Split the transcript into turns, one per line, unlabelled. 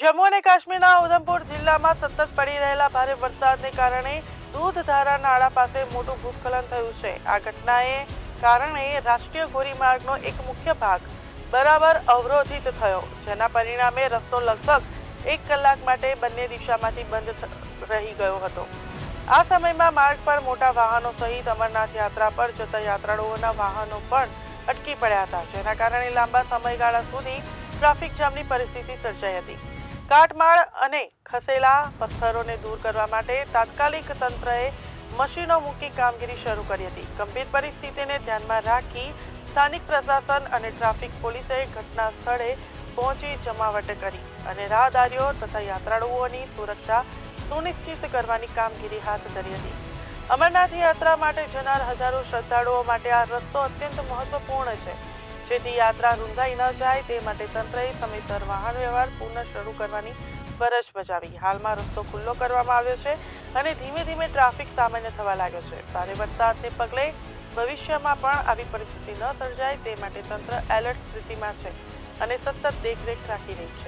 જમ્મુ અને કાશ્મીરના ઉધમપુર જિલ્લામાં સતત પડી રહેલા ભારે વરસાદને કારણે દૂધધારા નાળા પાસે મોટું ભૂસ્ખલન થયું છે. આ ઘટનાએ કારણે રાષ્ટ્રીય ધોરીમાર્ગનો એક મુખ્ય ભાગ બરાબર અવરોધિત થયો, જેના પરિણામે રસ્તો લગભગ એક કલાક માટે બંને દિશામાંથી બંધ રહી ગયો હતો. આ સમયમાં માર્ગ પર મોટા વાહનો સહિત અમરનાથ યાત્રા પર જતા યાત્રાળુઓના વાહનો પણ અટકી પડ્યા હતા, જેના કારણે લાંબા સમયગાળા સુધી ટ્રાફિક જામની પરિસ્થિતિ સર્જાઈ હતી. કાટમાળ અને ખસેલા પથ્થરોને દૂર કરવા માટે તાત્કાલિક તંત્રએ મશીનો મૂકી કામગીરી શરૂ કરી હતી. ગંભીર પરિસ્થિતિને ધ્યાનમાં રાખી સ્થાનિક પ્રશાસન અને ટ્રાફિક પોલીસે ઘટના સ્થળે પહોંચી જમાવટ કરી અને રાહદારીઓ તથા યાત્રાળુઓની સુરક્ષા સુનિશ્ચિત કરવાની કામગીરી હાથ ધરી હતી. અમરનાથ યાત્રા માટે જનાર હજારો શ્રદ્ધાળુઓ માટે આ રસ્તો અત્યંત મહત્વપૂર્ણ છે. જેથી યાત્રા રૂંધાઈ ન જાય તે માટે તંત્રએ સમયસર વાહન વ્યવહાર પુનઃ શરૂ કરવાની ફરજ બજાવી. હાલમાં રસ્તો ખુલ્લો કરવામાં આવ્યો છે અને ધીમે ધીમે ટ્રાફિક સામાન્ય થવા લાગ્યો છે. ભારે વરસાદને પગલે ભવિષ્યમાં પણ આવી પરિસ્થિતિ ન સર્જાય તે માટે તંત્ર એલર્ટ સ્થિતિમાં છે અને સતત દેખરેખ રાખી રહી છે.